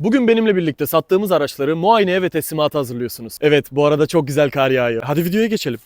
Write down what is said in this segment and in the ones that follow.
Bugün benimle birlikte sattığımız araçları muayeneye ve teslimata hazırlıyorsunuz. Evet bu arada çok güzel kar yağıyor. Hadi videoya geçelim.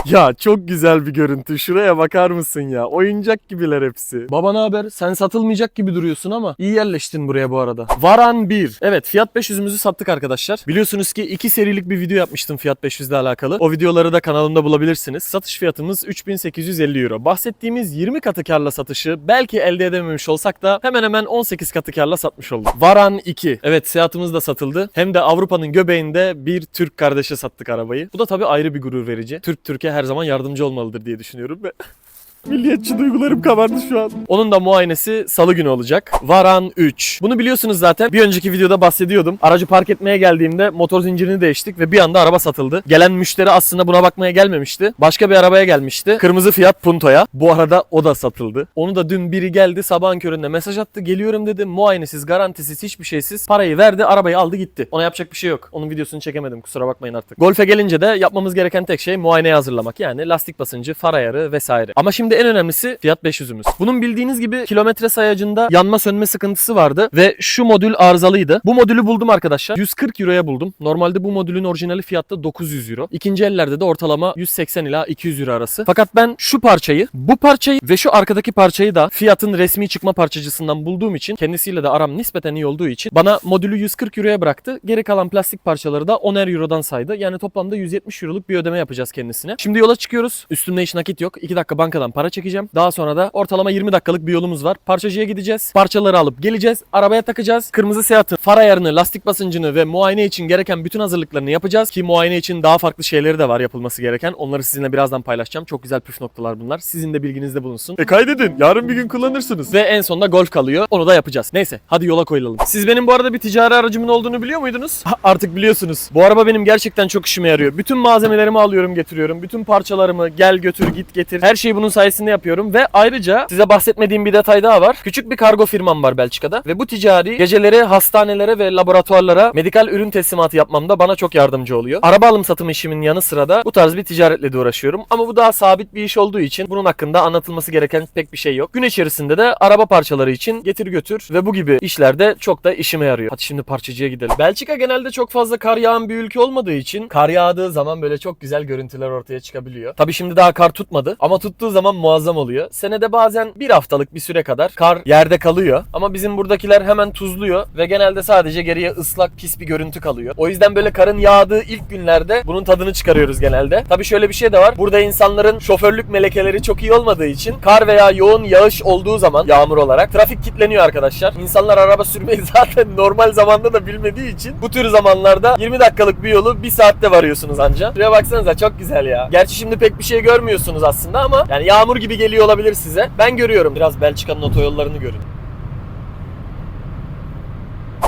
Ya çok güzel bir görüntü. Şuraya bakar mısın ya? Oyuncak gibiler hepsi. Baba ne haber? Sen satılmayacak gibi duruyorsun ama iyi yerleştin buraya bu arada. Varan 1. Evet Fiat 500'ümüzü sattık arkadaşlar. Biliyorsunuz ki iki serilik bir video yapmıştım Fiat 500 ile alakalı. O videoları da kanalımda bulabilirsiniz. Satış fiyatımız 3850 euro. Bahsettiğimiz 20 katı karla satışı belki elde edememiş olsak da hemen hemen 18 katı karla satmış olduk. Varan 2. Evet Seat'ımız da satıldı. Hem de Avrupa'nın göbeğinde bir Türk kardeşe sattık arabayı. Bu da tabii ayrı bir gurur verici. Türk Türkiye her zaman yardımcı olmalıdır diye düşünüyorum ve Milliyetçi duygularım kabardı şu an. Onun da muayenesi salı günü olacak. Varan 3. Bunu biliyorsunuz zaten. Bir önceki videoda bahsediyordum. Aracı park etmeye geldiğimde motor zincirini değiştik ve bir anda araba satıldı. Gelen müşteri aslında buna bakmaya gelmemişti. Başka bir arabaya gelmişti. Kırmızı Fiat Punto'ya. Bu arada o da satıldı. Onu da dün biri geldi sabahın köründe mesaj attı. Geliyorum dedi. Muayenesiz, garantisiz, hiçbir şeysiz. Parayı verdi, arabayı aldı gitti. Ona yapacak bir şey yok. Onun videosunu çekemedim. Kusura bakmayın artık. Golf'e gelince de yapmamız gereken tek şey muayeneye hazırlamak. Yani lastik basıncı, far ayarı vesaire. Ama şimdi en önemlisi Fiat 500'ümüz. Bunun bildiğiniz gibi kilometre sayacında yanma sönme sıkıntısı vardı ve şu modül arızalıydı. Bu modülü buldum arkadaşlar. 140 euroya buldum. Normalde bu modülün orijinali fiyatta 900 euro. İkinci ellerde de ortalama 180 ila 200 euro arası. Fakat ben şu parçayı, bu parçayı ve şu arkadaki parçayı da Fiat'ın resmi çıkma parçacısından bulduğum için kendisiyle de aram nispeten iyi olduğu için bana modülü 140 euroya bıraktı. Geri kalan plastik parçaları da 10'er eurodan saydı. Yani toplamda 170 euroluk bir ödeme yapacağız kendisine. Şimdi yola çıkıyoruz. Üstümde hiç nakit yok. 2 dakika bankadan para çekeceğim. Daha sonra da ortalama 20 dakikalık bir yolumuz var. Parçacıya gideceğiz. Parçaları alıp geleceğiz. Arabaya takacağız. Kırmızı Seat'ın far ayarını, lastik basıncını ve muayene için gereken bütün hazırlıklarını yapacağız. Ki muayene için daha farklı şeyleri de var yapılması gereken. Onları sizinle birazdan paylaşacağım. Çok güzel püf noktalar bunlar. Sizin de bilginizde bulunsun. E kaydedin. Yarın bir gün kullanırsınız. Ve en sonunda golf kalıyor. Onu da yapacağız. Neyse hadi yola koyulalım. Siz benim bu arada bir ticari aracımın olduğunu biliyor muydunuz? Ha, artık biliyorsunuz. Bu araba benim gerçekten çok işime yarıyor. Bütün malzemelerimi alıyorum getiriyorum. Bütün parçalarımı gel götür git getir. Her şeyi bunun sayesinde yapıyorum. Ve ayrıca size bahsetmediğim bir detay daha var. Küçük bir kargo firmam var Belçika'da. Ve bu ticari geceleri hastanelere ve laboratuvarlara medikal ürün teslimatı yapmamda bana çok yardımcı oluyor. Araba alım satım işimin yanı sıra da bu tarz bir ticaretle de uğraşıyorum. Ama bu daha sabit bir iş olduğu için bunun hakkında anlatılması gereken pek bir şey yok. Gün içerisinde de araba parçaları için getir götür ve bu gibi işlerde çok da işime yarıyor. Hadi şimdi parçacıya gidelim. Belçika genelde çok fazla kar yağan bir ülke olmadığı için kar yağdığı zaman böyle çok güzel görüntüler ortaya çıkabiliyor. Tabii şimdi daha kar tutmadı ama tuttuğu zaman muazzam oluyor. Senede bazen bir haftalık bir süre kadar kar yerde kalıyor. Ama bizim buradakiler hemen tuzluyor ve genelde sadece geriye ıslak pis bir görüntü kalıyor. O yüzden böyle karın yağdığı ilk günlerde bunun tadını çıkarıyoruz genelde. Tabii şöyle bir şey de var. Burada insanların şoförlük melekeleri çok iyi olmadığı için kar veya yoğun yağış olduğu zaman yağmur olarak trafik kilitleniyor arkadaşlar. İnsanlar araba sürmeyi zaten normal zamanda da bilmediği için bu tür zamanlarda 20 dakikalık bir yolu 1 saatte varıyorsunuz anca. Şuraya baksanıza çok güzel ya. Gerçi şimdi pek bir şey görmüyorsunuz aslında ama yani yağmur gibi geliyor olabilir size. Ben görüyorum. Biraz Belçika'nın otoyollarını görün.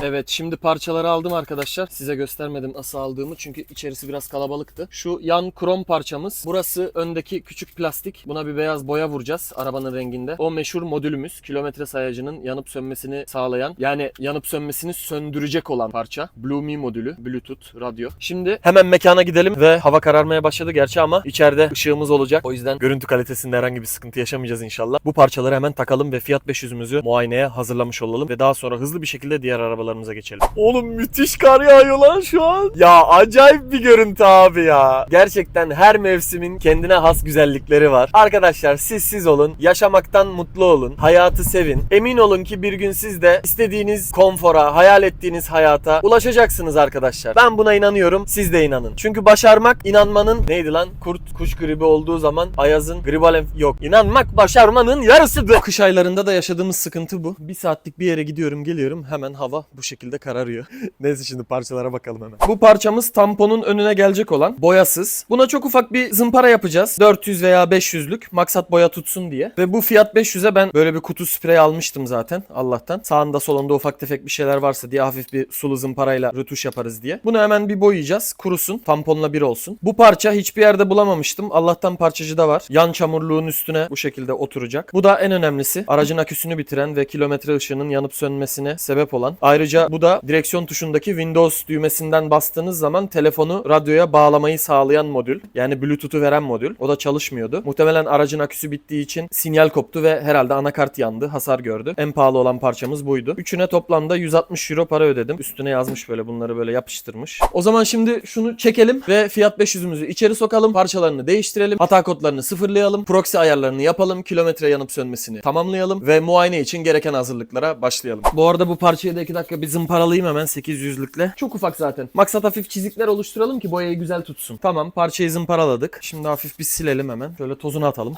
Evet şimdi parçaları aldım arkadaşlar. Size göstermedim nasıl aldığımı çünkü içerisi biraz kalabalıktı. Şu yan krom parçamız. Burası öndeki küçük plastik. Buna bir beyaz boya vuracağız arabanın renginde. O meşhur modülümüz. Kilometre sayacının yanıp sönmesini sağlayan yani yanıp sönmesini söndürecek olan parça. Blue Me modülü. Bluetooth, radyo. Şimdi hemen mekana gidelim ve hava kararmaya başladı gerçi ama içeride ışığımız olacak. O yüzden görüntü kalitesinde herhangi bir sıkıntı yaşamayacağız inşallah. Bu parçaları hemen takalım ve Fiat 500'ümüzü muayeneye hazırlamış olalım ve daha sonra hızlı bir şekilde diğer arabalarımıza geçelim. Oğlum müthiş kar yağıyor lan şu an. Ya acayip bir görüntü abi ya. Gerçekten her mevsimin kendine has güzellikleri var. Arkadaşlar siz siz olun. Yaşamaktan mutlu olun. Hayatı sevin. Emin olun ki bir gün siz de istediğiniz konfora, hayal ettiğiniz hayata ulaşacaksınız arkadaşlar. Ben buna inanıyorum. Siz de inanın. Çünkü başarmak inanmanın neydi lan? Kurt kuş gribi olduğu zaman Ayaz'ın gribal yok. İnanmak başarmanın yarısıdır. Kış aylarında da yaşadığımız sıkıntı bu. Bir saatlik bir yere gidiyorum geliyorum hemen hava bu şekilde kararıyor. Neyse şimdi parçalara bakalım hemen. Bu parçamız tamponun önüne gelecek olan boyasız. Buna çok ufak bir zımpara yapacağız. 400 veya 500'lük maksat boya tutsun diye. Ve bu fiyat 500'e ben böyle bir kutu sprey almıştım zaten Allah'tan. Sağında solunda ufak tefek bir şeyler varsa diye hafif bir sulu zımparayla rötuş yaparız diye. Bunu hemen bir boyayacağız. Kurusun. Tamponla bir olsun. Bu parça hiçbir yerde bulamamıştım. Allah'tan parçacıda var. Yan çamurluğun üstüne bu şekilde oturacak. Bu da en önemlisi. Aracın aküsünü bitiren ve kilometre ışığının yanıp sönmesine sebep olan. Ayrıca Ayrıca bu da direksiyon tuşundaki Windows düğmesinden bastığınız zaman telefonu radyoya bağlamayı sağlayan modül. Yani Bluetooth'u veren modül. O da çalışmıyordu. Muhtemelen aracın aküsü bittiği için sinyal koptu ve herhalde anakart yandı. Hasar gördü. En pahalı olan parçamız buydu. Üçüne toplamda 160 euro para ödedim. Üstüne yazmış böyle bunları böyle yapıştırmış. O zaman şimdi şunu çekelim ve Fiat 500'ümüzü içeri sokalım. Parçalarını değiştirelim. Hata kodlarını sıfırlayalım. Proxy ayarlarını yapalım. Kilometre yanıp sönmesini tamamlayalım. Ve muayene için gereken hazırlıklara başlayalım. Bu arada bu parçayı da 2 dakika bir zımparalayayım hemen 800'lükle. Çok ufak zaten. Maksat hafif çizikler oluşturalım ki boyayı güzel tutsun. Tamam parçayı zımparaladık. Şimdi hafif bir silelim hemen. Şöyle tozunu atalım.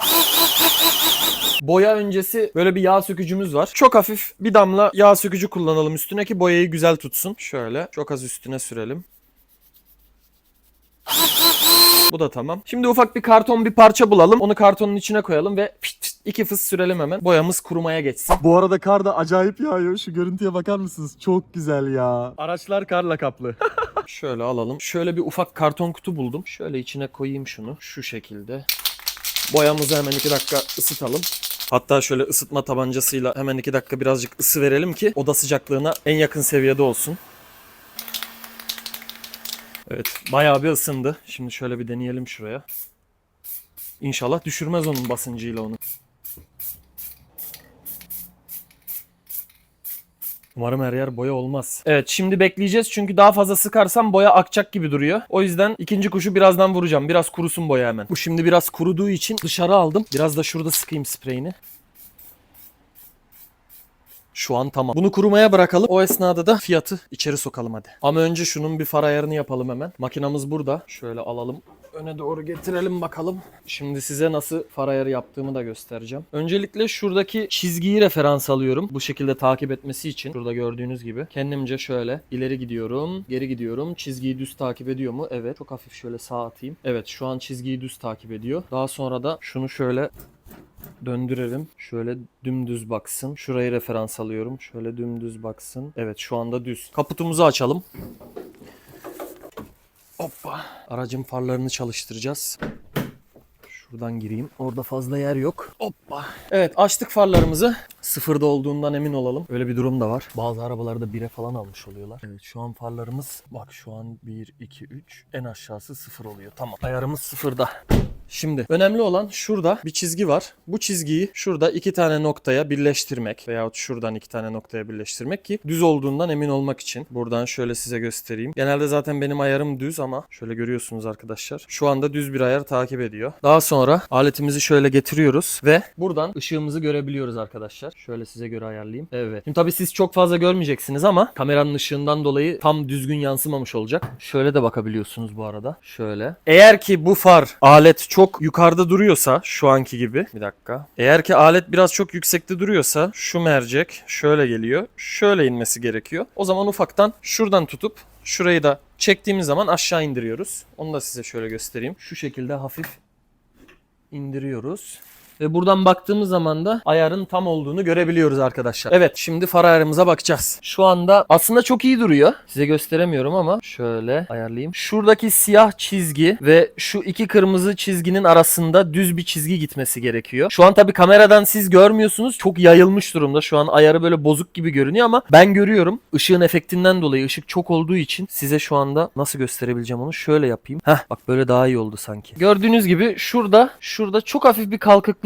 Boya öncesi böyle bir yağ sökücümüz var. Çok hafif bir damla yağ sökücü kullanalım üstüne ki boyayı güzel tutsun. Şöyle çok az üstüne sürelim. Bu da tamam. Şimdi ufak bir karton bir parça bulalım. Onu kartonun içine koyalım ve pişt pişt iki fıs sürelim hemen. Boyamız kurumaya geçsin. Bu arada kar da acayip yağıyor. Şu görüntüye bakar mısınız? Çok güzel ya. Araçlar karla kaplı. Şöyle alalım. Şöyle bir ufak karton kutu buldum. Şöyle içine koyayım şunu. Şu şekilde. Boyamızı hemen iki dakika ısıtalım. Hatta şöyle ısıtma tabancasıyla hemen iki dakika birazcık ısı verelim ki oda sıcaklığına en yakın seviyede olsun. Evet bayağı bir ısındı. Şimdi şöyle bir deneyelim şuraya. İnşallah düşürmez onun basıncıyla onu. Umarım her yer boya olmaz. Evet şimdi bekleyeceğiz çünkü daha fazla sıkarsam boya akacak gibi duruyor. O yüzden ikinci kuşu birazdan vuracağım. Biraz kurusun boya hemen. Bu şimdi biraz kuruduğu için dışarı aldım. Biraz da şurada sıkayım spreyini. Şu an tamam. Bunu kurumaya bırakalım. O esnada da fiyatı içeri sokalım hadi. Ama önce şunun bir far ayarını yapalım hemen. Makinamız burada. Şöyle alalım. Öne doğru getirelim bakalım. Şimdi size nasıl far ayarı yaptığımı da göstereceğim. Öncelikle şuradaki çizgiyi referans alıyorum. Bu şekilde takip etmesi için. Şurada gördüğünüz gibi. Kendimce şöyle ileri gidiyorum. Geri gidiyorum. Çizgiyi düz takip ediyor mu? Evet. Çok hafif şöyle sağ atayım. Evet şu an çizgiyi düz takip ediyor. Daha sonra da şunu şöyle döndürelim. Şöyle dümdüz baksın. Şurayı referans alıyorum. Şöyle dümdüz baksın. Evet şu anda düz. Kaputumuzu açalım. Hoppa. Aracın farlarını çalıştıracağız. Şuradan gireyim. Orada fazla yer yok. Hoppa. Evet açtık farlarımızı. Sıfırda olduğundan emin olalım. Öyle bir durum da var. Bazı arabalarda bire falan almış oluyorlar. Evet şu an farlarımız bak şu an 1, 2, 3 en aşağısı sıfır oluyor. Tamam. Ayarımız sıfırda. Şimdi önemli olan şurada bir çizgi var. Bu çizgiyi şurada iki tane noktaya birleştirmek veyahut şuradan iki tane noktaya birleştirmek ki düz olduğundan emin olmak için. Buradan şöyle size göstereyim. Genelde zaten benim ayarım düz ama şöyle görüyorsunuz arkadaşlar. Şu anda düz bir ayar takip ediyor. Daha sonra aletimizi şöyle getiriyoruz ve buradan ışığımızı görebiliyoruz arkadaşlar. Şöyle size göre ayarlayayım. Evet. Şimdi tabii siz çok fazla görmeyeceksiniz ama kameranın ışığından dolayı tam düzgün yansımamış olacak. Şöyle de bakabiliyorsunuz bu arada. Şöyle. Eğer ki bu far alet çok yukarıda duruyorsa şu anki gibi bir dakika. Eğer ki alet biraz çok yüksekte duruyorsa şu mercek şöyle geliyor. Şöyle inmesi gerekiyor. O zaman ufaktan şuradan tutup şurayı da çektiğimiz zaman aşağı indiriyoruz. Onu da size şöyle göstereyim. Şu şekilde hafif indiriyoruz. Ve buradan baktığımız zaman da ayarın tam olduğunu görebiliyoruz arkadaşlar. Evet şimdi far ayarımıza bakacağız. Şu anda aslında çok iyi duruyor. Size gösteremiyorum ama şöyle ayarlayayım. Şuradaki siyah çizgi ve şu iki kırmızı çizginin arasında düz bir çizgi gitmesi gerekiyor. Şu an tabi kameradan siz görmüyorsunuz. Çok yayılmış durumda. Şu an ayarı böyle bozuk gibi görünüyor ama ben görüyorum. Işığın efektinden dolayı ışık çok olduğu için size şu anda nasıl gösterebileceğim onu şöyle yapayım. Heh bak böyle daha iyi oldu sanki. Gördüğünüz gibi şurada şurada çok hafif bir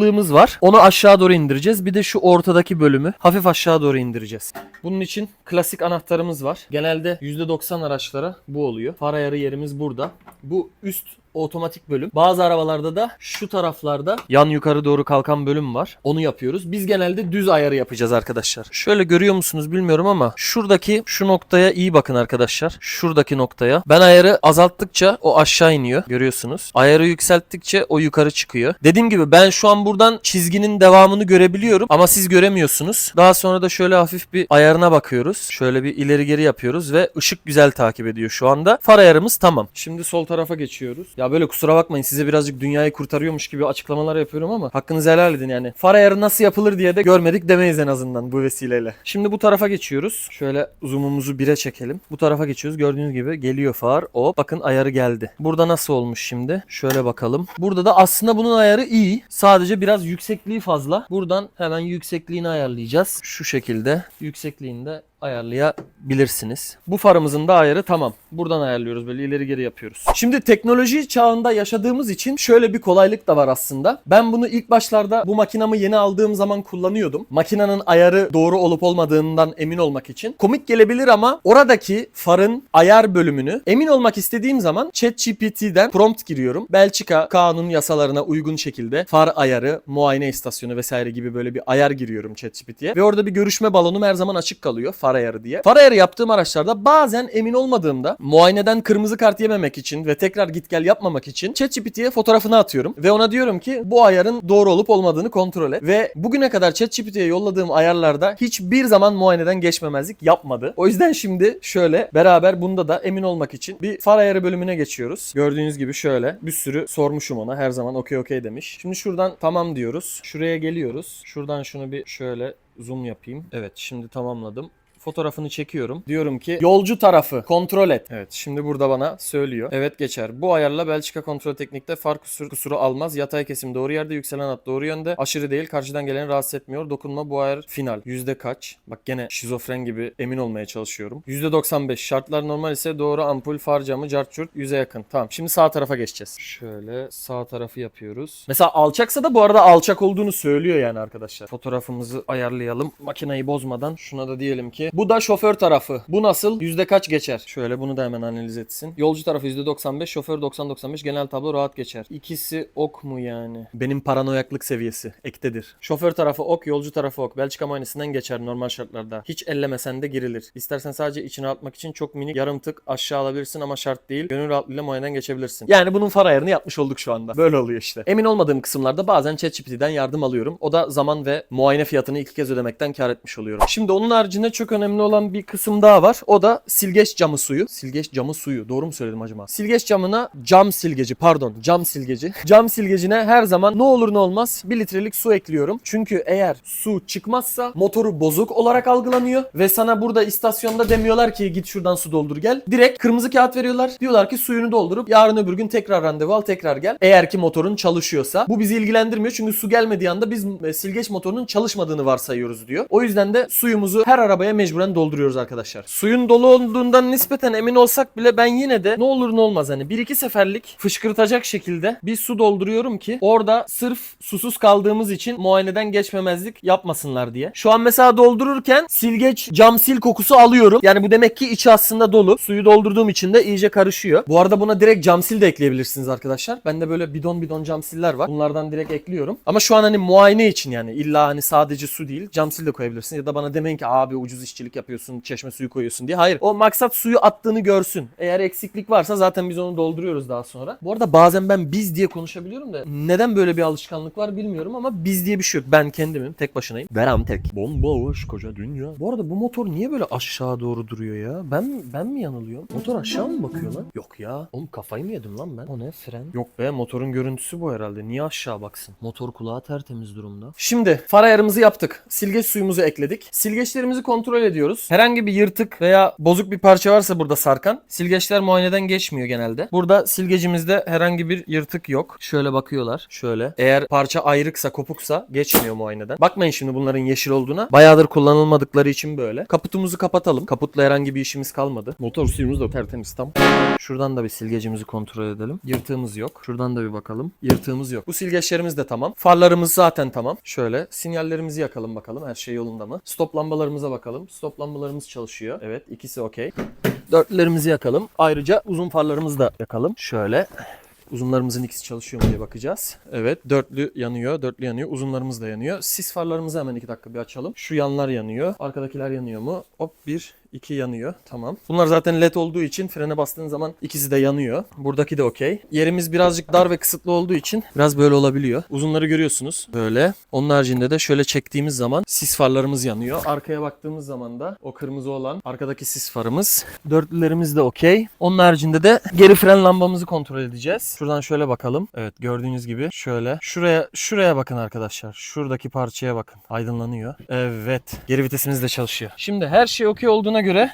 kalkıklığımız var. Onu aşağı doğru indireceğiz. Bir de şu ortadaki bölümü hafif aşağı doğru indireceğiz. Bunun için klasik anahtarımız var. Genelde %90 araçlara bu oluyor. Far ayarı yerimiz burada. Bu üst otomatik bölüm. Bazı arabalarda da şu taraflarda yan yukarı doğru kalkan bölüm var. Onu yapıyoruz. Biz genelde düz ayarı yapacağız arkadaşlar. Şöyle görüyor musunuz bilmiyorum ama şuradaki şu noktaya iyi bakın arkadaşlar. Şuradaki noktaya. Ben ayarı azalttıkça o aşağı iniyor. Görüyorsunuz. Ayarı yükselttikçe o yukarı çıkıyor. Dediğim gibi ben şu an buradan çizginin devamını görebiliyorum ama siz göremiyorsunuz. Daha sonra da şöyle hafif bir ayarına bakıyoruz. Şöyle bir ileri geri yapıyoruz ve ışık güzel takip ediyor şu anda. Far ayarımız tamam. Şimdi sol tarafa geçiyoruz. Ya böyle kusura bakmayın size birazcık dünyayı kurtarıyormuş gibi açıklamalar yapıyorum ama hakkınızı helal edin yani. Far ayarı nasıl yapılır diye de görmedik demeyiz en azından bu vesileyle. Şimdi bu tarafa geçiyoruz. Şöyle zoom'umuzu 1'e çekelim. Bu tarafa geçiyoruz. Gördüğünüz gibi geliyor far. Hop bakın ayarı geldi. Burada nasıl olmuş şimdi? Şöyle bakalım. Burada da aslında bunun ayarı iyi. Sadece biraz yüksekliği fazla. Buradan hemen yüksekliğini ayarlayacağız. Şu şekilde. Yüksekliğini de ayarlayabilirsiniz. Bu farımızın da ayarı tamam. Buradan ayarlıyoruz böyle ileri geri yapıyoruz. Şimdi teknoloji çağında yaşadığımız için şöyle bir kolaylık da var aslında. Ben bunu ilk başlarda bu makinamı yeni aldığım zaman kullanıyordum. Makinanın ayarı doğru olup olmadığından emin olmak için. Komik gelebilir ama oradaki farın ayar bölümünü emin olmak istediğim zaman ChatGPT'den prompt giriyorum. Belçika kanun yasalarına uygun şekilde far ayarı, muayene istasyonu vesaire gibi böyle bir ayar giriyorum ChatGPT'ye. Ve orada bir görüşme balonum her zaman açık kalıyor far ayarı diye. Far ayarı yaptığım araçlarda bazen emin olmadığımda muayeneden kırmızı kart yememek için ve tekrar git gel yapmamak için ChatGPT'ye fotoğrafını atıyorum. Ve ona diyorum ki bu ayarın doğru olup olmadığını kontrol et. Ve bugüne kadar ChatGPT'ye yolladığım ayarlarda hiçbir zaman muayeneden geçmemezlik yapmadı. O yüzden şimdi şöyle beraber bunda da emin olmak için bir far ayarı bölümüne geçiyoruz. Gördüğünüz gibi şöyle bir sürü sormuşum ona. Her zaman okey okey demiş. Şimdi şuradan tamam diyoruz. Şuraya geliyoruz. Şuradan şunu bir şöyle zoom yapayım. Evet şimdi tamamladım fotoğrafını çekiyorum. Diyorum ki yolcu tarafı kontrol et. Evet şimdi burada bana söylüyor. Evet geçer. Bu ayarla Belçika kontrol teknikte far kusur, kusuru almaz. Yatay kesim doğru yerde, yükselen hat doğru yönde. Aşırı değil. Karşıdan geleni rahatsız etmiyor. Dokunma bu ayar final. Yüzde kaç? Bak gene şizofren gibi emin olmaya çalışıyorum. Yüzde 95. Şartlar normal ise doğru ampul, far camı, cart curt, yüze yakın. Tamam şimdi sağ tarafa geçeceğiz. Şöyle sağ tarafı yapıyoruz. Mesela alçaksa da bu arada alçak olduğunu söylüyor yani arkadaşlar. Fotoğrafımızı ayarlayalım. Makineyi bozmadan. Şuna da diyelim ki bu da şoför tarafı. Bu nasıl? Yüzde kaç geçer? Şöyle bunu da hemen analiz etsin. Yolcu tarafı yüzde 95, şoför 90-95. Genel tablo rahat geçer. İkisi ok mu yani? Benim paranoyaklık seviyesi ektedir. Şoför tarafı ok, yolcu tarafı ok. Belçika muayenesinden geçer normal şartlarda. Hiç ellemesen de girilir. İstersen sadece içine atmak için çok minik yarım tık aşağı alabilirsin ama şart değil. Gönül rahatlığıyla muayeneden geçebilirsin. Yani bunun far ayarını yapmış olduk şu anda. Böyle oluyor işte. Emin olmadığım kısımlarda bazen ChatGPT'den yardım alıyorum. O da zaman ve muayene fiyatını iki kez ödemekten kar etmiş oluyorum. Şimdi onun haricinde çok önemli olan bir kısım daha var. O da silgeç camı suyu. Silgeç camı suyu. Doğru mu söyledim acaba? Silgeç camına cam silgeci pardon cam silgeci. Cam silgecine her zaman ne olur ne olmaz 1 litrelik su ekliyorum. Çünkü eğer su çıkmazsa motoru bozuk olarak algılanıyor ve sana burada istasyonda demiyorlar ki git şuradan su doldur gel. Direkt kırmızı kağıt veriyorlar. Diyorlar ki suyunu doldurup yarın öbür gün tekrar randevu al tekrar gel. Eğer ki motorun çalışıyorsa. Bu bizi ilgilendirmiyor çünkü su gelmediği anda biz e, silgeç motorunun çalışmadığını varsayıyoruz diyor. O yüzden de suyumuzu her arabaya mecburen dolduruyoruz arkadaşlar. Suyun dolu olduğundan nispeten emin olsak bile ben yine de ne olur ne olmaz hani bir iki seferlik fışkırtacak şekilde bir su dolduruyorum ki orada sırf susuz kaldığımız için muayeneden geçmemezlik yapmasınlar diye. Şu an mesela doldururken silgeç cam sil kokusu alıyorum. Yani bu demek ki içi aslında dolu. Suyu doldurduğum için de iyice karışıyor. Bu arada buna direkt cam sil de ekleyebilirsiniz arkadaşlar. Bende böyle bidon bidon cam siller var. Bunlardan direkt ekliyorum. Ama şu an hani muayene için yani illa hani sadece su değil cam sil de koyabilirsin. Ya da bana demeyin ki abi ucuz işçilik yapıyorsun çeşme suyu koyuyorsun diye. Hayır. O maksat suyu attığını görsün. Eğer eksiklik varsa zaten biz onu dolduruyoruz daha sonra. Bu arada bazen ben biz diye konuşabiliyorum da neden böyle bir alışkanlık var bilmiyorum ama biz diye bir şey yok. Ben kendimim. Tek başınayım. Beram tek. Bomboş koca dünya. Bu arada bu motor niye böyle aşağı doğru duruyor ya? Ben ben mi yanılıyorum? Motor aşağı mı bakıyor lan? Yok ya. Oğlum kafayı mı yedim lan ben? O ne fren? Yok be motorun görüntüsü bu herhalde. Niye aşağı baksın? Motor kulağı tertemiz durumda. Şimdi far ayarımızı yaptık. Silgeç suyumuzu ekledik. Silgeçlerimizi kontrol ediyoruz. Herhangi bir yırtık veya bozuk bir parça varsa burada sarkan silgeçler muayeneden geçmiyor genelde. Burada silgecimizde herhangi bir yırtık yok. Şöyle bakıyorlar. Şöyle. Eğer parça ayrıksa kopuksa geçmiyor muayeneden. Bakmayın şimdi bunların yeşil olduğuna. Bayağıdır kullanılmadıkları için böyle. Kaputumuzu kapatalım. Kaputla herhangi bir işimiz kalmadı. Motor suyumuz da tertemiz tam. Şuradan da bir silgecimizi kontrol edelim. Yırtığımız yok. Şuradan da bir bakalım. Yırtığımız yok. Bu silgeçlerimiz de tamam. Farlarımız zaten tamam. Şöyle sinyallerimizi yakalım bakalım. Her şey yolunda mı? Stop lambalarımıza bakalım. Stop lambalarımız çalışıyor. Evet ikisi okey. Dörtlerimizi yakalım. Ayrıca uzun farlarımızı da yakalım. Şöyle. Uzunlarımızın ikisi çalışıyor mu diye bakacağız. Evet dörtlü yanıyor, dörtlü yanıyor. Uzunlarımız da yanıyor. Sis farlarımızı hemen iki dakika bir açalım. Şu yanlar yanıyor. Arkadakiler yanıyor mu? Hop bir, iki yanıyor. Tamam. Bunlar zaten led olduğu için frene bastığın zaman ikisi de yanıyor. Buradaki de okey. Yerimiz birazcık dar ve kısıtlı olduğu için biraz böyle olabiliyor. Uzunları görüyorsunuz. Böyle. Onun haricinde de şöyle çektiğimiz zaman sis farlarımız yanıyor. Arkaya baktığımız zaman da o kırmızı olan arkadaki sis farımız. Dörtlülerimiz de okey. Onun haricinde de geri fren lambamızı kontrol edeceğiz. Şuradan şöyle bakalım. Evet gördüğünüz gibi şöyle. Şuraya şuraya bakın arkadaşlar. Şuradaki parçaya bakın. Aydınlanıyor. Evet. Geri vitesimiz de çalışıyor. Şimdi her şey okey olduğuna göre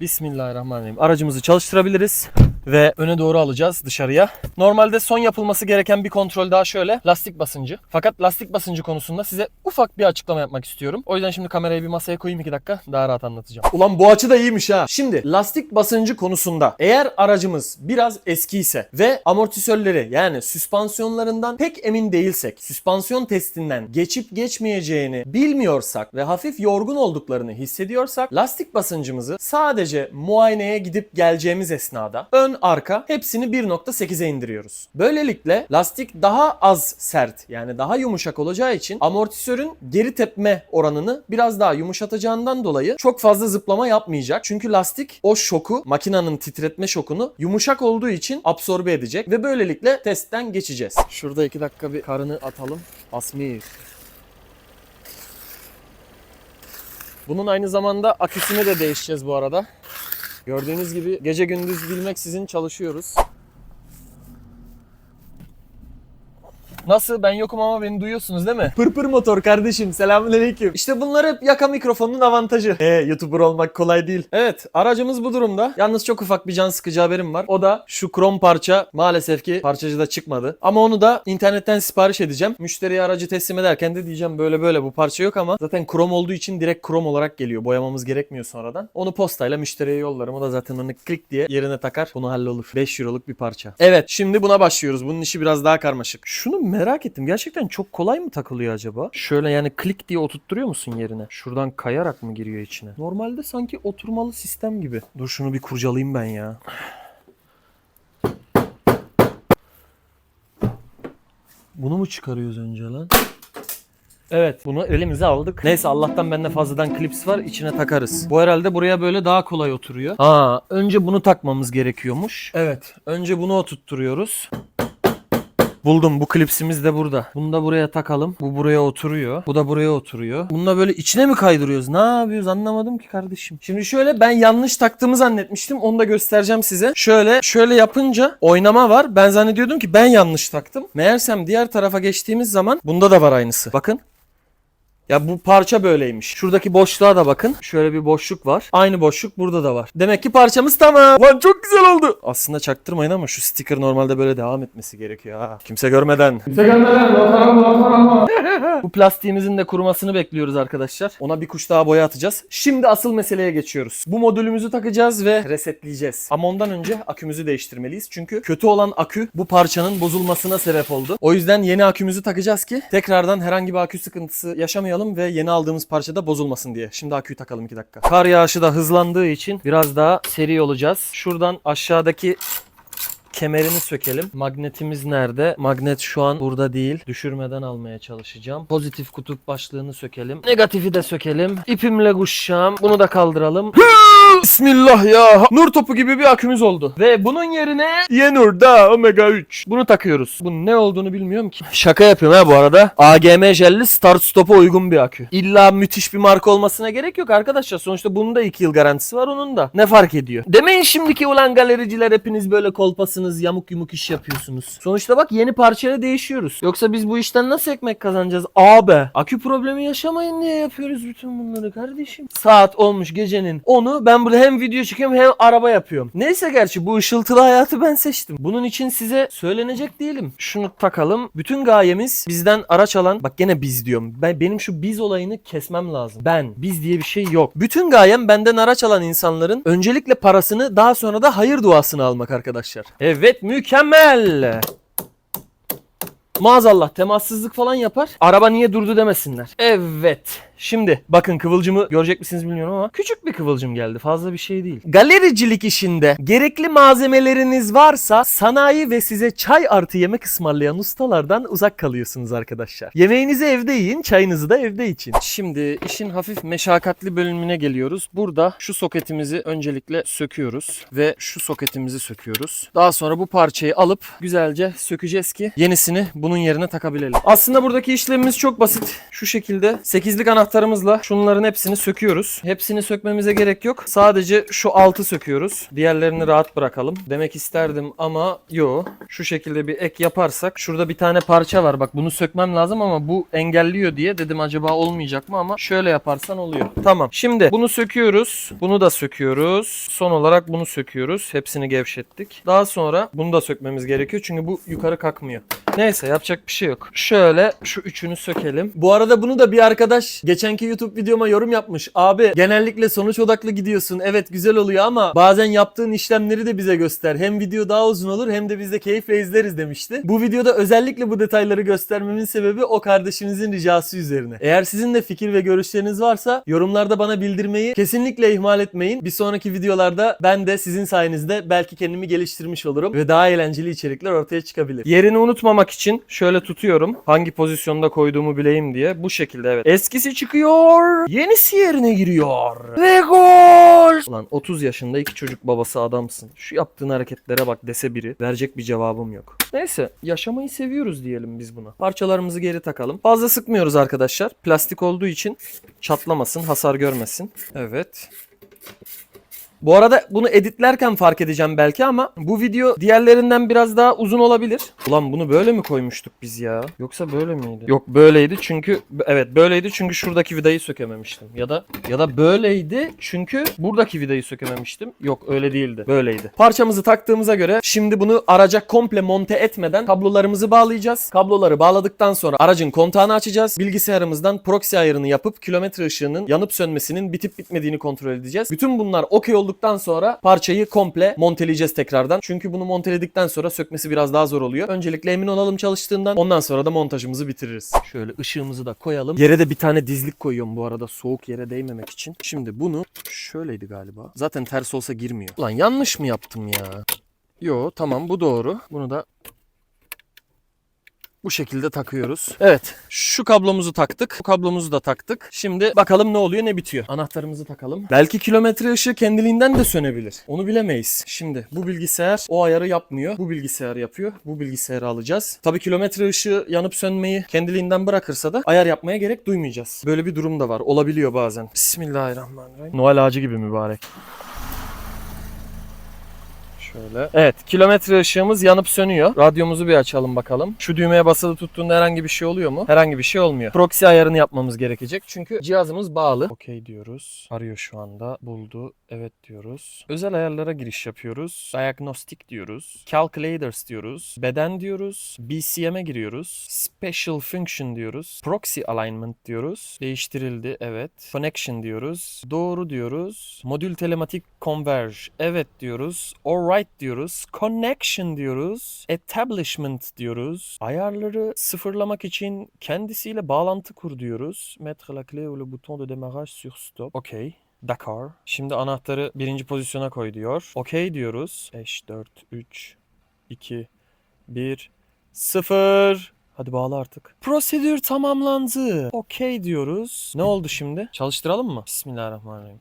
Bismillahirrahmanirrahim. Aracımızı çalıştırabiliriz ve öne doğru alacağız dışarıya. Normalde son yapılması gereken bir kontrol daha şöyle. Lastik basıncı. Fakat lastik basıncı konusunda size ufak bir açıklama yapmak istiyorum. O yüzden şimdi kamerayı bir masaya koyayım 2 dakika daha rahat anlatacağım. Ulan bu açı da iyiymiş ha. Şimdi lastik basıncı konusunda eğer aracımız biraz eskiyse ve amortisörleri yani süspansiyonlarından pek emin değilsek, süspansiyon testinden geçip geçmeyeceğini bilmiyorsak ve hafif yorgun olduklarını hissediyorsak lastik basıncımızı sadece muayeneye gidip geleceğimiz esnada ön arka hepsini 1.8'e indiriyoruz. Böylelikle lastik daha az sert yani daha yumuşak olacağı için amortisörün geri tepme oranını biraz daha yumuşatacağından dolayı çok fazla zıplama yapmayacak. Çünkü lastik o şoku, makinenin titretme şokunu yumuşak olduğu için absorbe edecek ve böylelikle testten geçeceğiz. Şurada 2 dakika bir karını atalım. Asmi. Bunun aynı zamanda aküsünü de değişeceğiz bu arada. Gördüğünüz gibi gece gündüz bilmeksizin çalışıyoruz. Nasıl? Ben yokum ama beni duyuyorsunuz değil mi? Pırpır motor kardeşim. Selamünaleyküm. İşte bunlar hep yaka mikrofonun avantajı. Ee, YouTuber olmak kolay değil. Evet, aracımız bu durumda. Yalnız çok ufak bir can sıkıcı haberim var. O da şu krom parça maalesef ki parçacıda çıkmadı. Ama onu da internetten sipariş edeceğim. Müşteriye aracı teslim ederken de diyeceğim böyle böyle bu parça yok ama zaten krom olduğu için direkt krom olarak geliyor. Boyamamız gerekmiyor sonradan. Onu postayla müşteriye yollarım. O da zaten onu klik diye yerine takar. Bunu hallolur. 5 euroluk bir parça. Evet, şimdi buna başlıyoruz. Bunun işi biraz daha karmaşık. Şunu merak ettim. Gerçekten çok kolay mı takılıyor acaba? Şöyle yani klik diye oturtturuyor musun yerine? Şuradan kayarak mı giriyor içine? Normalde sanki oturmalı sistem gibi. Dur şunu bir kurcalayayım ben ya. Bunu mu çıkarıyoruz önce lan? Evet bunu elimize aldık. Neyse Allah'tan bende fazladan klips var içine takarız. Bu herhalde buraya böyle daha kolay oturuyor. Ha önce bunu takmamız gerekiyormuş. Evet önce bunu oturtturuyoruz. Buldum bu klipsimiz de burada. Bunu da buraya takalım. Bu buraya oturuyor. Bu da buraya oturuyor. Bunu da böyle içine mi kaydırıyoruz? Ne yapıyoruz anlamadım ki kardeşim. Şimdi şöyle ben yanlış taktığımı zannetmiştim. Onu da göstereceğim size. Şöyle şöyle yapınca oynama var. Ben zannediyordum ki ben yanlış taktım. Meğersem diğer tarafa geçtiğimiz zaman bunda da var aynısı. Bakın. Ya bu parça böyleymiş. Şuradaki boşluğa da bakın. Şöyle bir boşluk var. Aynı boşluk burada da var. Demek ki parçamız tamam. Lan çok güzel oldu. Aslında çaktırmayın ama şu sticker normalde böyle devam etmesi gerekiyor ha. Kimse görmeden. Kimse görmeden. bu plastiğimizin de kurumasını bekliyoruz arkadaşlar. Ona bir kuş daha boya atacağız. Şimdi asıl meseleye geçiyoruz. Bu modülümüzü takacağız ve resetleyeceğiz. Ama ondan önce akümüzü değiştirmeliyiz. Çünkü kötü olan akü bu parçanın bozulmasına sebep oldu. O yüzden yeni akümüzü takacağız ki tekrardan herhangi bir akü sıkıntısı yaşamayalım ve yeni aldığımız parça da bozulmasın diye. Şimdi aküyü takalım 2 dakika. Kar yağışı da hızlandığı için biraz daha seri olacağız. Şuradan aşağıdaki kemerini sökelim. Magnetimiz nerede? Magnet şu an burada değil. Düşürmeden almaya çalışacağım. Pozitif kutup başlığını sökelim. Negatifi de sökelim. İpimle kuşacağım. Bunu da kaldıralım. Bismillah ya. Nur topu gibi bir akümüz oldu. Ve bunun yerine Yenur'da Omega 3. Bunu takıyoruz. Bunun ne olduğunu bilmiyorum ki. Şaka yapıyorum ha bu arada. AGM jelli start stop'a uygun bir akü. İlla müthiş bir marka olmasına gerek yok arkadaşlar. Sonuçta bunun da 2 yıl garantisi var onun da. Ne fark ediyor? Demeyin şimdiki ulan galericiler hepiniz böyle kolpasınız yamuk yumuk iş yapıyorsunuz. Sonuçta bak yeni parçayla değişiyoruz. Yoksa biz bu işten nasıl ekmek kazanacağız? Abi akü problemi yaşamayın diye yapıyoruz bütün bunları kardeşim. Saat olmuş gecenin 10'u ben burada hem video çekiyorum hem araba yapıyorum. Neyse gerçi bu ışıltılı hayatı ben seçtim. Bunun için size söylenecek değilim. Şunu takalım. Bütün gayemiz bizden araç alan bak gene biz diyorum. Ben benim şu biz olayını kesmem lazım. Ben biz diye bir şey yok. Bütün gayem benden araç alan insanların öncelikle parasını daha sonra da hayır duasını almak arkadaşlar. Evet mükemmel. Maazallah temassızlık falan yapar. Araba niye durdu demesinler. Evet. Şimdi bakın kıvılcımı görecek misiniz bilmiyorum ama küçük bir kıvılcım geldi. Fazla bir şey değil. Galericilik işinde gerekli malzemeleriniz varsa sanayi ve size çay artı yemek ısmarlayan ustalardan uzak kalıyorsunuz arkadaşlar. Yemeğinizi evde yiyin, çayınızı da evde için. Şimdi işin hafif meşakkatli bölümüne geliyoruz. Burada şu soketimizi öncelikle söküyoruz ve şu soketimizi söküyoruz. Daha sonra bu parçayı alıp güzelce sökeceğiz ki yenisini bunun yerine takabilelim. Aslında buradaki işlemimiz çok basit. Şu şekilde 8'lik anahtar anahtarımızla şunların hepsini söküyoruz. Hepsini sökmemize gerek yok. Sadece şu altı söküyoruz. Diğerlerini rahat bırakalım. Demek isterdim ama yo. Şu şekilde bir ek yaparsak şurada bir tane parça var. Bak bunu sökmem lazım ama bu engelliyor diye dedim acaba olmayacak mı ama şöyle yaparsan oluyor. Tamam. Şimdi bunu söküyoruz. Bunu da söküyoruz. Son olarak bunu söküyoruz. Hepsini gevşettik. Daha sonra bunu da sökmemiz gerekiyor çünkü bu yukarı kalkmıyor. Neyse yapacak bir şey yok. Şöyle şu üçünü sökelim. Bu arada bunu da bir arkadaş geçenki YouTube videoma yorum yapmış. Abi genellikle sonuç odaklı gidiyorsun. Evet güzel oluyor ama bazen yaptığın işlemleri de bize göster. Hem video daha uzun olur hem de biz de keyifle izleriz demişti. Bu videoda özellikle bu detayları göstermemin sebebi o kardeşimizin ricası üzerine. Eğer sizin de fikir ve görüşleriniz varsa yorumlarda bana bildirmeyi kesinlikle ihmal etmeyin. Bir sonraki videolarda ben de sizin sayenizde belki kendimi geliştirmiş olurum ve daha eğlenceli içerikler ortaya çıkabilir. Yerini unutmamak için şöyle tutuyorum. Hangi pozisyonda koyduğumu bileyim diye. Bu şekilde evet. Eskisi çıkıyor. Yenisi yerine giriyor. Ve gol. Ulan 30 yaşında iki çocuk babası adamsın. Şu yaptığın hareketlere bak dese biri. Verecek bir cevabım yok. Neyse yaşamayı seviyoruz diyelim biz buna. Parçalarımızı geri takalım. Fazla sıkmıyoruz arkadaşlar. Plastik olduğu için çatlamasın, hasar görmesin. Evet. Bu arada bunu editlerken fark edeceğim belki ama bu video diğerlerinden biraz daha uzun olabilir. Ulan bunu böyle mi koymuştuk biz ya? Yoksa böyle miydi? Yok böyleydi çünkü evet böyleydi çünkü şuradaki vidayı sökememiştim. Ya da ya da böyleydi çünkü buradaki vidayı sökememiştim. Yok öyle değildi. Böyleydi. Parçamızı taktığımıza göre şimdi bunu araca komple monte etmeden kablolarımızı bağlayacağız. Kabloları bağladıktan sonra aracın kontağını açacağız. Bilgisayarımızdan proxy ayarını yapıp kilometre ışığının yanıp sönmesinin bitip bitmediğini kontrol edeceğiz. Bütün bunlar okey olduktan sonra parçayı komple monteleyeceğiz tekrardan. Çünkü bunu monteledikten sonra sökmesi biraz daha zor oluyor. Öncelikle emin olalım çalıştığından. Ondan sonra da montajımızı bitiririz. Şöyle ışığımızı da koyalım. Yere de bir tane dizlik koyuyorum bu arada soğuk yere değmemek için. Şimdi bunu şöyleydi galiba. Zaten ters olsa girmiyor. Ulan yanlış mı yaptım ya? Yo tamam bu doğru. Bunu da bu şekilde takıyoruz. Evet. Şu kablomuzu taktık. Bu kablomuzu da taktık. Şimdi bakalım ne oluyor ne bitiyor. Anahtarımızı takalım. Belki kilometre ışığı kendiliğinden de sönebilir. Onu bilemeyiz. Şimdi bu bilgisayar o ayarı yapmıyor. Bu bilgisayar yapıyor. Bu bilgisayarı alacağız. Tabii kilometre ışığı yanıp sönmeyi kendiliğinden bırakırsa da ayar yapmaya gerek duymayacağız. Böyle bir durum da var. Olabiliyor bazen. Bismillahirrahmanirrahim. Noel ağacı gibi mübarek. Şöyle. Evet kilometre ışığımız yanıp sönüyor. Radyomuzu bir açalım bakalım. Şu düğmeye basılı tuttuğunda herhangi bir şey oluyor mu? Herhangi bir şey olmuyor. Proxy ayarını yapmamız gerekecek. Çünkü cihazımız bağlı. Okey diyoruz. Arıyor şu anda. Buldu. Evet diyoruz. Özel ayarlara giriş yapıyoruz. Diagnostic diyoruz. Calculators diyoruz. Beden diyoruz. BCM'e giriyoruz. Special Function diyoruz. Proxy Alignment diyoruz. Değiştirildi. Evet. Connection diyoruz. Doğru diyoruz. Modül telematik converge. Evet diyoruz. Alright diyoruz. Connection diyoruz. Establishment diyoruz. Ayarları sıfırlamak için kendisiyle bağlantı kur diyoruz. Mettre la clé ou le bouton de démarrage sur stop. Okey. Dakar. Şimdi anahtarı birinci pozisyona koy diyor. Okey diyoruz. 5, 4, 3, 2, 1, 0. Hadi bağla artık. Prosedür tamamlandı. Okey diyoruz. Ne oldu şimdi? Çalıştıralım mı? Bismillahirrahmanirrahim.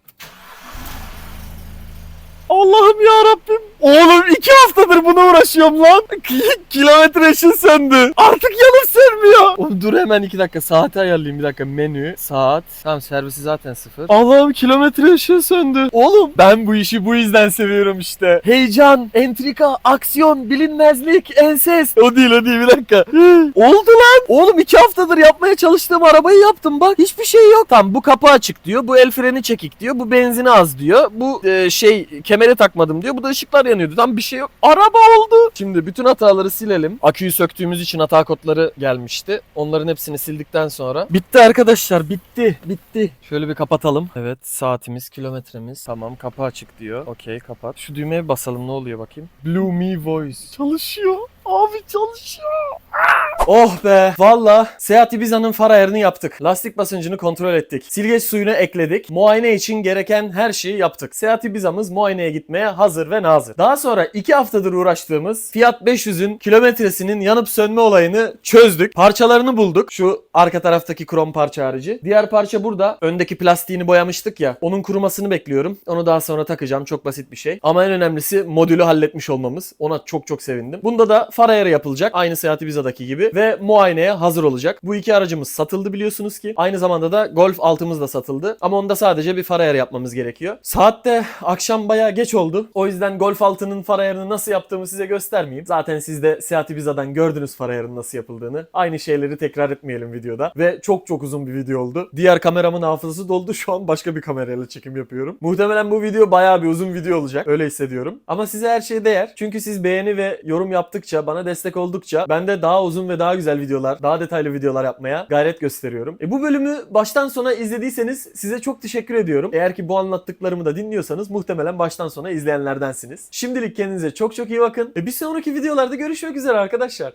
Allah'ım ya Rabbim. Oğlum iki haftadır buna uğraşıyorum lan. Ki- Kilometre ışın söndü. Artık yanıp sönmüyor. Oğlum dur hemen iki dakika. Saati ayarlayayım bir dakika. Menü, saat. Tamam servisi zaten sıfır. Allah'ım kilometre ışın söndü. Oğlum ben bu işi bu yüzden seviyorum işte. Heyecan, entrika, aksiyon, bilinmezlik, enses. O değil o değil bir dakika. Oldu lan. Oğlum iki haftadır yapmaya çalıştığım arabayı yaptım bak. Hiçbir şey yok. Tamam bu kapı açık diyor. Bu el freni çekik diyor. Bu benzini az diyor. Bu e, şey kemeri takmadım diyor. Bu da ışıklar yanıyordu. Tam bir şey yok. Araba oldu. Şimdi bütün hataları silelim. Aküyü söktüğümüz için hata kodları gelmişti. Onların hepsini sildikten sonra. Bitti arkadaşlar. Bitti. Bitti. Şöyle bir kapatalım. Evet saatimiz, kilometremiz. Tamam kapı açık diyor. Okey kapat. Şu düğmeye basalım ne oluyor bakayım. Blue Me Voice. Çalışıyor. Abi çalışıyor. Oh be. Valla Seat Ibiza'nın far ayarını yaptık. Lastik basıncını kontrol ettik. Silgeç suyunu ekledik. Muayene için gereken her şeyi yaptık. Seat Ibiza'mız muayeneye gitmeye hazır ve nazır. Daha sonra 2 haftadır uğraştığımız Fiat 500'ün kilometresinin yanıp sönme olayını çözdük. Parçalarını bulduk. Şu arka taraftaki krom parça harici. Diğer parça burada. Öndeki plastiğini boyamıştık ya. Onun kurumasını bekliyorum. Onu daha sonra takacağım. Çok basit bir şey. Ama en önemlisi modülü halletmiş olmamız. Ona çok çok sevindim. Bunda da far ayarı yapılacak. Aynı Seat Ibiza'daki gibi. ve muayeneye hazır olacak. Bu iki aracımız satıldı biliyorsunuz ki. Aynı zamanda da Golf altımız da satıldı. Ama onda sadece bir far ayarı yapmamız gerekiyor. Saat de akşam bayağı geç oldu. O yüzden Golf altının far ayarını nasıl yaptığımı size göstermeyeyim. Zaten siz de Seat Ibiza'dan gördünüz far ayarının nasıl yapıldığını. Aynı şeyleri tekrar etmeyelim videoda. Ve çok çok uzun bir video oldu. Diğer kameramın hafızası doldu. Şu an başka bir kamerayla çekim yapıyorum. Muhtemelen bu video bayağı bir uzun video olacak. Öyle hissediyorum. Ama size her şey değer. Çünkü siz beğeni ve yorum yaptıkça, bana destek oldukça ben de daha uzun ve daha güzel videolar, daha detaylı videolar yapmaya gayret gösteriyorum. E bu bölümü baştan sona izlediyseniz size çok teşekkür ediyorum. Eğer ki bu anlattıklarımı da dinliyorsanız muhtemelen baştan sona izleyenlerdensiniz. Şimdilik kendinize çok çok iyi bakın. E bir sonraki videolarda görüşmek üzere arkadaşlar.